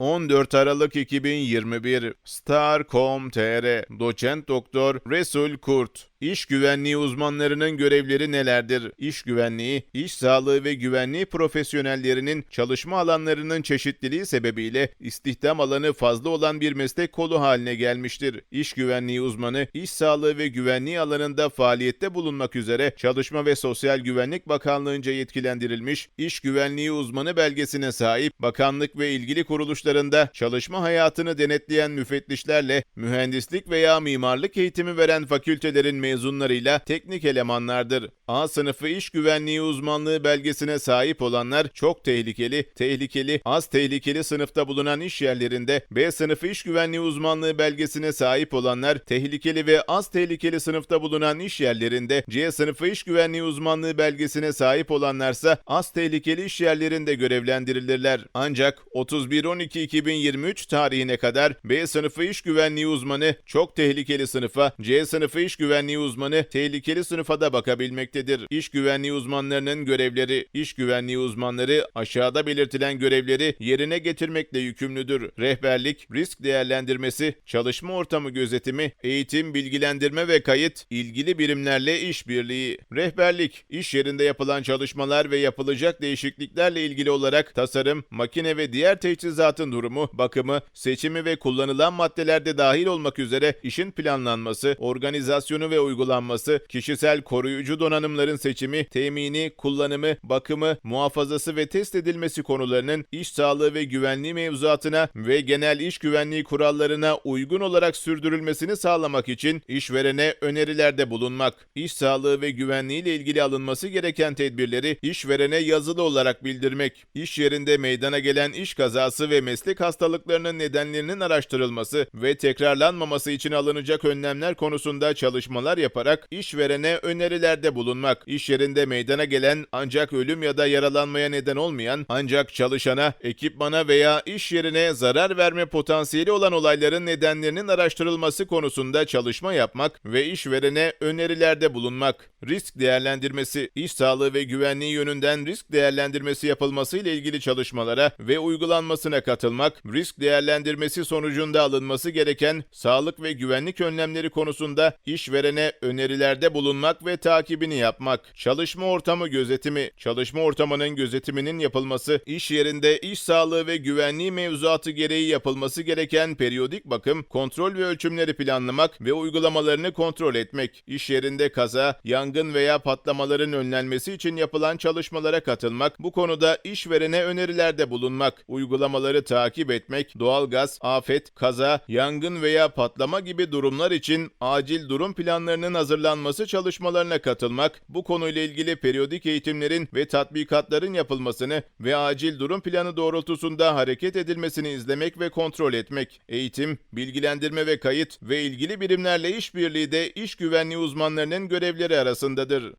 14 Aralık 2021 Star.com.tr Doçent Doktor Resul Kurt İş güvenliği uzmanlarının görevleri nelerdir? İş güvenliği, iş sağlığı ve güvenliği profesyonellerinin çalışma alanlarının çeşitliliği sebebiyle istihdam alanı fazla olan bir meslek kolu haline gelmiştir. İş güvenliği uzmanı, iş sağlığı ve güvenliği alanında faaliyette bulunmak üzere Çalışma ve Sosyal Güvenlik Bakanlığı'nca yetkilendirilmiş, iş güvenliği uzmanı belgesine sahip bakanlık ve ilgili kuruluşlarında çalışma hayatını denetleyen müfettişlerle mühendislik veya mimarlık eğitimi veren fakültelerin mezunlarıyla teknik elemanlardır. A sınıfı iş güvenliği uzmanlığı belgesine sahip olanlar çok tehlikeli, tehlikeli, az tehlikeli sınıfta bulunan iş yerlerinde, B sınıfı iş güvenliği uzmanlığı belgesine sahip olanlar tehlikeli ve az tehlikeli sınıfta bulunan iş yerlerinde, C sınıfı iş güvenliği uzmanlığı belgesine sahip olanlarsa az tehlikeli iş yerlerinde görevlendirilirler. Ancak 31-12-2023 tarihine kadar B sınıfı iş güvenliği uzmanı çok tehlikeli sınıfa, C sınıfı iş güvenliği uzmanı tehlikeli sınıfa da bakabilmektedir. İş güvenliği uzmanlarının görevleri, iş güvenliği uzmanları aşağıda belirtilen görevleri yerine getirmekle yükümlüdür. Rehberlik, risk değerlendirmesi, çalışma ortamı gözetimi, eğitim, bilgilendirme ve kayıt, ilgili birimlerle işbirliği. Rehberlik, iş yerinde yapılan çalışmalar ve yapılacak değişikliklerle ilgili olarak tasarım, makine ve diğer teçhizatın durumu, bakımı, seçimi ve kullanılan maddelerde dahil olmak üzere işin planlanması, organizasyonu ve uygulanması, kişisel koruyucu donanımların seçimi, temini, kullanımı, bakımı, muhafazası ve test edilmesi konularının iş sağlığı ve güvenliği mevzuatına ve genel iş güvenliği kurallarına uygun olarak sürdürülmesini sağlamak için işverene önerilerde bulunmak, iş sağlığı ve güvenliği ile ilgili alınması gereken tedbirleri işverene yazılı olarak bildirmek, iş yerinde meydana gelen iş kazası ve meslek hastalıklarının nedenlerinin araştırılması ve tekrarlanmaması için alınacak önlemler konusunda çalışmalar yaparak işverene önerilerde bulunmak, iş yerinde meydana gelen ancak ölüm ya da yaralanmaya neden olmayan ancak çalışana, ekipmana veya iş yerine zarar verme potansiyeli olan olayların nedenlerinin araştırılması konusunda çalışma yapmak ve işverene önerilerde bulunmak. Risk değerlendirmesi, iş sağlığı ve güvenliği yönünden risk değerlendirmesi yapılması ile ilgili çalışmalara ve uygulanmasına katılmak, risk değerlendirmesi sonucunda alınması gereken sağlık ve güvenlik önlemleri konusunda işverene önerilerde bulunmak ve takibini yapmak. Çalışma ortamı gözetimi, çalışma ortamının gözetiminin yapılması, iş yerinde iş sağlığı ve güvenliği mevzuatı gereği yapılması gereken periyodik bakım, kontrol ve ölçümleri planlamak ve uygulamalarını kontrol etmek. İş yerinde kaza, yangın veya patlamaların önlenmesi için yapılan çalışmalara katılmak, bu konuda işverene önerilerde bulunmak, uygulamaları takip etmek, doğalgaz, afet, kaza, yangın veya patlama gibi durumlar için acil durum planlarının hazırlanması çalışmalarına katılmak, bu konuyla ilgili periyodik eğitimlerin ve tatbikatların yapılmasını ve acil durum planı doğrultusunda hareket edilmesini izlemek ve kontrol etmek, eğitim, bilgilendirme ve kayıt ve ilgili birimlerle işbirliği de iş güvenliği uzmanlarının görevleri arasındadır.